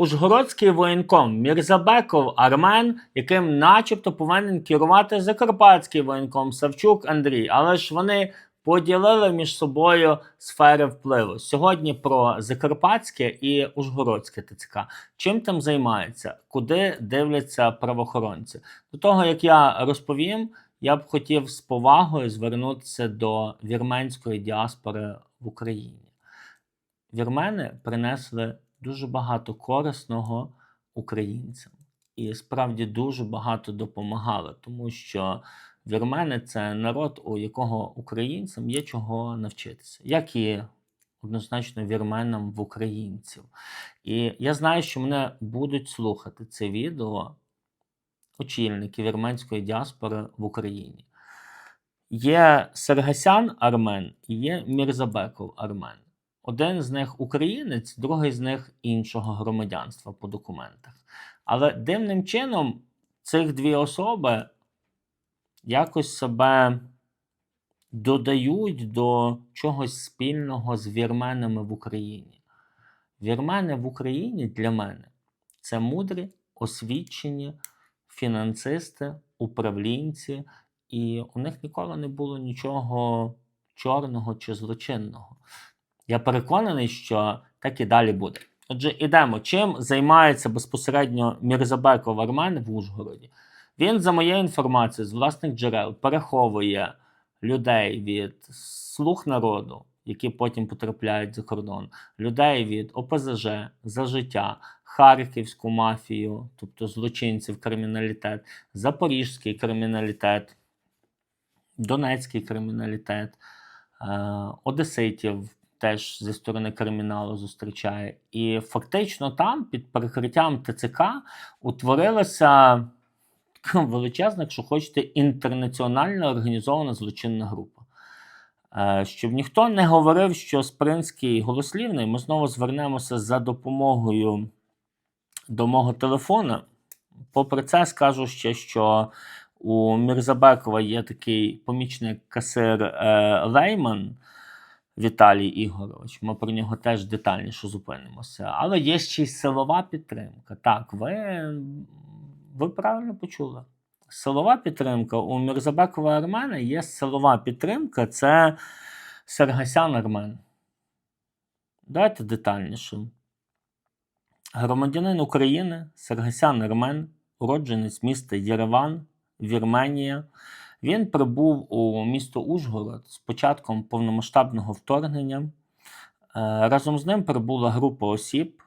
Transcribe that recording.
Ужгородський воєнком Мірзабеков Армен, яким начебто повинен керувати Закарпатський воєнком Савчук Андрій, але ж вони поділили між собою сфери впливу. Сьогодні про Закарпатське і Ужгородське ТЦК. Чим там займаються? Куди дивляться правоохоронці? До того як я розповім, я б хотів з повагою звернутися до вірменської діаспори в Україні. Вірмени принесли дуже багато корисного українцям і справді дуже багато допомагали, тому що вірмени це народ, у якого українцям є чого навчитися, як і однозначно вірменам в українців. І я знаю, що мене будуть слухати це відео очільники вірменської діаспори в Україні. Є Сергасян Армен і є Мірзабеков Армен. Один з них українець, другий з них іншого громадянства по документах. Але дивним чином цих дві особи якось себе додають до чогось спільного з вірменами в Україні. Вірмени в Україні для мене це мудрі, освічені фінансисти, управлінці, і у них ніколи не було нічого чорного чи злочинного. Я переконаний, що так і далі буде. Отже, ідемо. Чим займається безпосередньо Мірзабеков Армен в Ужгороді? Він, за моєю інформацією, з власних джерел переховує людей від слуг народу, які потім потрапляють за кордон, людей від ОПЗЖ за життя, Харківську мафію, тобто злочинців, криміналітет, Запорізький криміналітет, Донецький криміналітет, е, Одеситів теж зі сторони криміналу зустрічає. І фактично там під прикриттям ТЦК утворилася величезна, якщо хочете, інтернаціональна організована злочинна група. Е, Щоб ніхто не говорив, що Спринський голослівний, ми знову звернемося за допомогою до мого телефона. Попри це, скажу ще, що у Мірзабекова є такий помічник касир е, Лейман Віталій Ігорович. Ми про нього теж детальніше зупинимося. Але є ще й силова підтримка. Так, ви, ви правильно почули. Силова підтримка у Мірзабекова Армена є силова підтримка це Сергасян Армен. Давайте детальніше. Громадянин України Сергасян Армен, уродженець міста Єреван, Вірменія. Він прибув у місто Ужгород з початком повномасштабного вторгнення. Е, Разом з ним прибула група осіб,